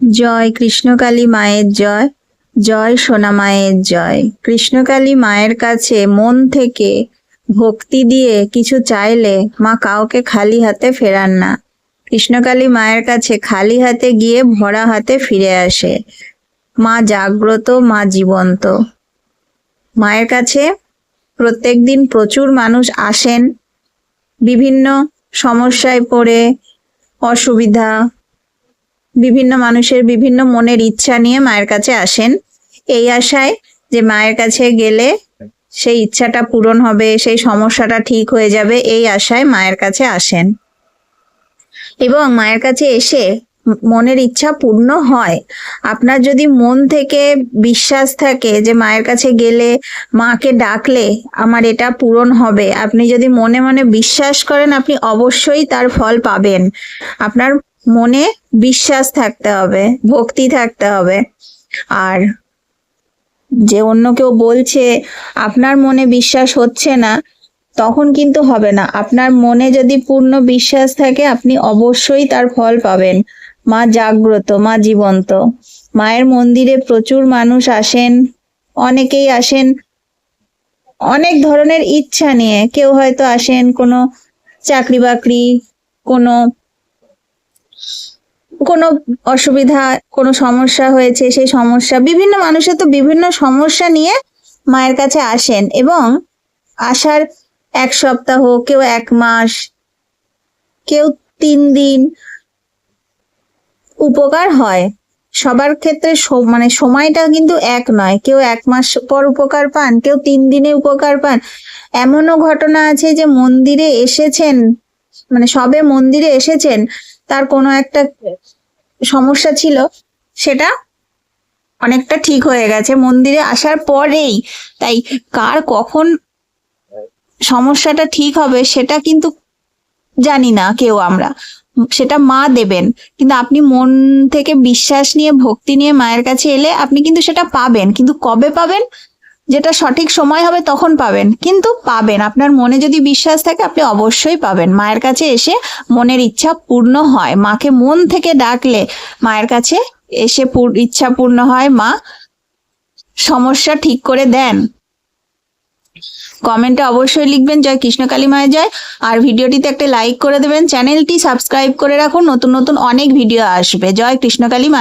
জয় কৃষ্ণকালী মায়ের জয় জয় সোনা মায়ের জয়। কৃষ্ণকালী মায়ের কাছে মন থেকে ভক্তি দিয়ে কিছু চাইলে মা কাউকে খালি হাতে ফেরান না। কৃষ্ণকালী মায়ের কাছে খালি হাতে গিয়ে ভরা হাতে ফিরে আসে। মা জাগ্রত, মা জীবন্ত। মায়ের কাছে প্রত্যেকদিন প্রচুর মানুষ আসেন। বিভিন্ন সমস্যায় পড়ে, অসুবিধা বিভিন্ন মানুষের বিভিন্ন মনের ইচ্ছা নিয়ে মায়ের কাছে আসেন। এই আশায় যে মায়ের কাছে গেলে সেই ইচ্ছাটা পূরণ হবে, সেই সমস্যাটা ঠিক হয়ে যাবে, এই আশায় মায়ের কাছে আসেন। এবং মায়ের কাছে এসে মনের ইচ্ছা পূর্ণ হয়। আপনার যদি মন থেকে বিশ্বাস থাকে যে মায়ের কাছে গেলে মাকে ডাকলে আমার এটা পূরণ হবে, আপনি যদি মনে মনে বিশ্বাস করেন, আপনি অবশ্যই তার ফল পাবেন। আপনার মনে বিশ্বাস থাকতে হবে, ভক্তি থাকতে হবে। আর যে অন্য কেউ বলছে, আপনার মনে বিশ্বাস হচ্ছে না, তখন কিন্তু হবে না। আপনার মনে যদি পূর্ণ বিশ্বাস থাকে, আপনি অবশ্যই তার ফল পাবেন। মা জাগ্রত, মা জীবন্ত। মায়ের মন্দিরে প্রচুর মানুষ আসেন, অনেকেই আসেন, অনেক ধরনের ইচ্ছা নিয়ে। কেউ হয়তো আসেন কোনো চাকরি বাকরি কোনো কোনো অসুবিধা, কোনো সমস্যা হয়েছে, সেই সমস্যা, বিভিন্ন মানুষের তো বিভিন্ন সমস্যা নিয়ে মায়ের কাছে আসেন এবং আসার এক সপ্তাহ, কেউ এক মাস, কেউ তিন দিন উপকার হয়। সবার ক্ষেত্রে মানে সময়টা কিন্তু এক নয়। কেউ এক মাস পর উপকার পান, কেউ তিন দিনে উপকার পান। এমনও ঘটনা আছে যে মন্দিরে এসেছেন মানে সবে মন্দিরে এসেছেন তার কোনো একটা সমস্যা ছিল, সেটা অনেকটা ঠিক হয়ে গেছে। মন্দিরে আসার পরেই, তাই কার কখন সমস্যাটা ঠিক হবে সেটা কিন্তু জানি না কেউ আমরা। সেটা মা দেবেন। কিন্তু আপনি মন থেকে বিশ্বাস নিয়ে, ভক্তি নিয়ে মায়ের কাছে এলে আপনি কিন্তু সেটা পাবেন। কিন্তু কবে পাবেন? যেটা সঠিক সময় হবে তখন পাবেন। কিন্তু পাবেন। আপনার মনে যদি বিশ্বাস থাকে, আপনি অবশ্যই পাবেন। মায়ের কাছে এসে মনের ইচ্ছা পূর্ণ হয়। মাকে মন থেকে ডাকলে মায়ের কাছে এসে ইচ্ছা পূর্ণ হয়। মা সমস্যা ঠিক করে দেন। কমেন্টে অবশ্যই লিখবেন, জয় কৃষ্ণকালী মায়ের জয়। আর ভিডিওটিতে একটা লাইক করে দেবেন। চ্যানেলটি সাবস্ক্রাইব করে রাখুন। নতুন নতুন অনেক ভিডিও আসবে। জয় কৃষ্ণকালী মায়ের